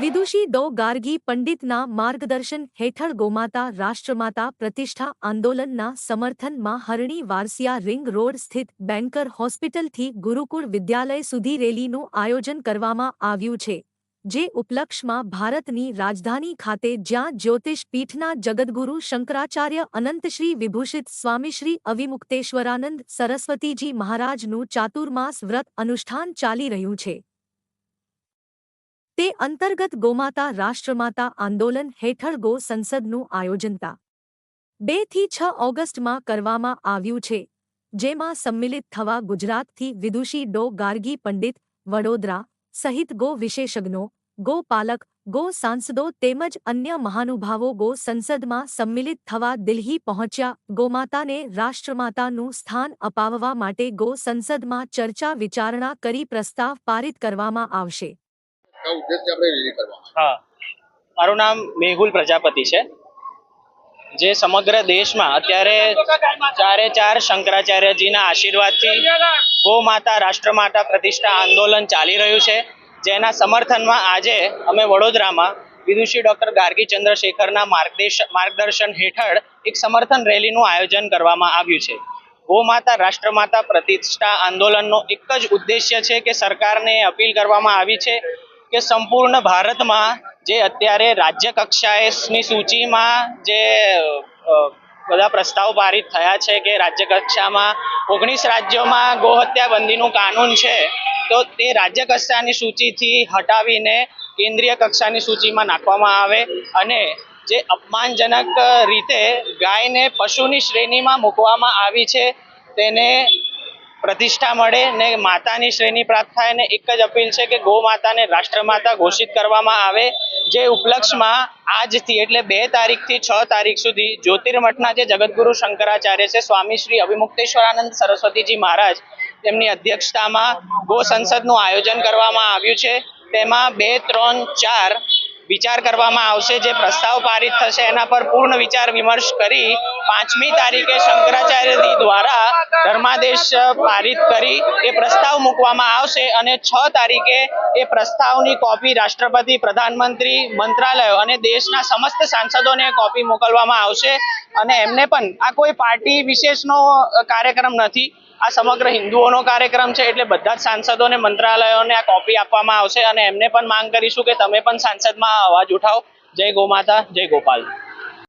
વિદુષી દો ગાર્ગી પંડિતના માર્ગદર્શન હેઠળ ગોમાતા રાષ્ટ્રમાતા પ્રતિષ્ઠા આંદોલનના સમર્થનમાં હરણી વારસિયા રિંગ રોડ સ્થિત બેન્કર હોસ્પિટલથી ગુરુકુળ વિદ્યાલય સુધી રેલીનું આયોજન કરવામાં આવ્યું છે, જે ઉપલક્ષમાં ભારતની રાજધાની ખાતે જ્યાં જ્યોતિષ પીઠના જગદગુરુ શંકરાચાર્ય અનંતશ્રી વિભૂષિત સ્વામીશ્રી અવિમુક્તેશ્વરાનંદ સરસ્વતીજી મહારાજનું ચાતુર્માસ વ્રત અનુષ્ઠાન ચાલી રહ્યું છે. તે અંતર્ગત ગોમાતા રાષ્ટ્રમાતા આંદોલન હેઠળ ગો સંસદનું આયોજનતા બેથી છ ઓગસ્ટમાં કરવામાં આવ્યું છે, જેમાં સંમિલિત થવા ગુજરાતથી વિદુષી ડો ગાર્ગી પંડિત વડોદરા સહિત ગો વિશેષજ્ઞો, ગો પાલક, ગો સાંસદો તેમજ અન્ય મહાનુભાવો ગો સંસદમાં સંમિલિત થવા દિલ્હી પહોંચ્યા. ગોમાતાને રાષ્ટ્રમાતાનું સ્થાન અપાવવા માટે ગો સંસદમાં ચર્ચા વિચારણા કરી પ્રસ્તાવ પારિત કરવામાં આવશે. મારું નામ મેહુલ પ્રજાપતિ છે. જે સમગ્ર દેશમાં અત્યારે ચારે ચાર શંકરાચાર્યજીના આશીર્વાદથી ગો માતા રાષ્ટ્રમાતા પ્રતિષ્ઠા આંદોલન ચાલી રહ્યું છે. જેના સમર્થનમાં આજે અમે વડોદરામાં વિદુષી ડોક્ટર ગાર્ગી ચંદ્રશેખરના માર્ગદર્શન હેઠળ એક સમર્થન રેલીનું આયોજન કરવામાં આવ્યું છે. ગો માતા રાષ્ટ્રમાતા પ્રતિષ્ઠા આંદોલનનો એક જ ઉદ્દેશ્ય છે કે સરકારને અપીલ કરવામાં આવી છે કે સંપૂર્ણ ભારતમાં જે અત્યારે રાજ્ય કક્ષાએની સૂચિમાં જે બધા પ્રસ્તાવ પારિત થયા છે કે રાજ્ય કક્ષામાં ઓગણીસ રાજ્યોમાં ગોહત્યા બંધીનું કાનૂન છે, તો તે રાજ્ય કક્ષાની સૂચિથી હટાવીને કેન્દ્રીય કક્ષાની સૂચિમાં નાખવામાં આવે અને જે અપમાનજનક રીતે ગાયને પશુની શ્રેણીમાં મૂકવામાં આવી છે, તેને પ્રતિષ્ઠા મળે ને માતાની શ્રેણી પ્રાપ્ત થાય ને એક જ અપીલ છે કે ગો માતાને રાષ્ટ્રમાતા ઘોષિત કરવામાં આવે. જે ઉપલક્ષમાં આજથી એટલે બે તારીખથી છ તારીખ સુધી જ્યોતિર્મઠના જે જગતગુરુ શંકરાચાર્ય છે સ્વામી શ્રી અભિમુક્તેશ્વરાનંદ સરસ્વતીજી મહારાજ, તેમની અધ્યક્ષતામાં ગો સંસદનું આયોજન કરવામાં આવ્યું છે. તેમાં બે, ત્રણ, ચાર વિચાર કરવામાં આવશે, જે પ્રસ્તાવ પારિત થશે, એના પર પૂર્ણ વિચાર વિમર્શ કરી પાંચમી તારીખે શંકરાચાર્યજી દ્વારા ધર્માદેશ પારિત કરી એ પ્રસ્તાવ મૂકવામાં આવશે અને છ તારીખે એ પ્રસ્તાવની કોપી રાષ્ટ્રપતિ, પ્રધાનમંત્રી, મંત્રાલયો અને દેશના સમસ્ત સાંસદોને કોપી મોકલવામાં આવશે. અને એમને પણ આ કોઈ પાર્ટી વિશેષનો કાર્યક્રમ નથી. આ સમગ્ર હિન્દુઓનો કાર્યક્રમ છે એટલે બધા જ સાંસદોને, મંત્રાલયોને આ કોપી આપવામાં આવશે અને એમને પણ માંગ કરીશું કે તમે પણ સાંસદમાં અવાજ ઉઠાવો. જય ગોમાતા, જય ગોપાલ.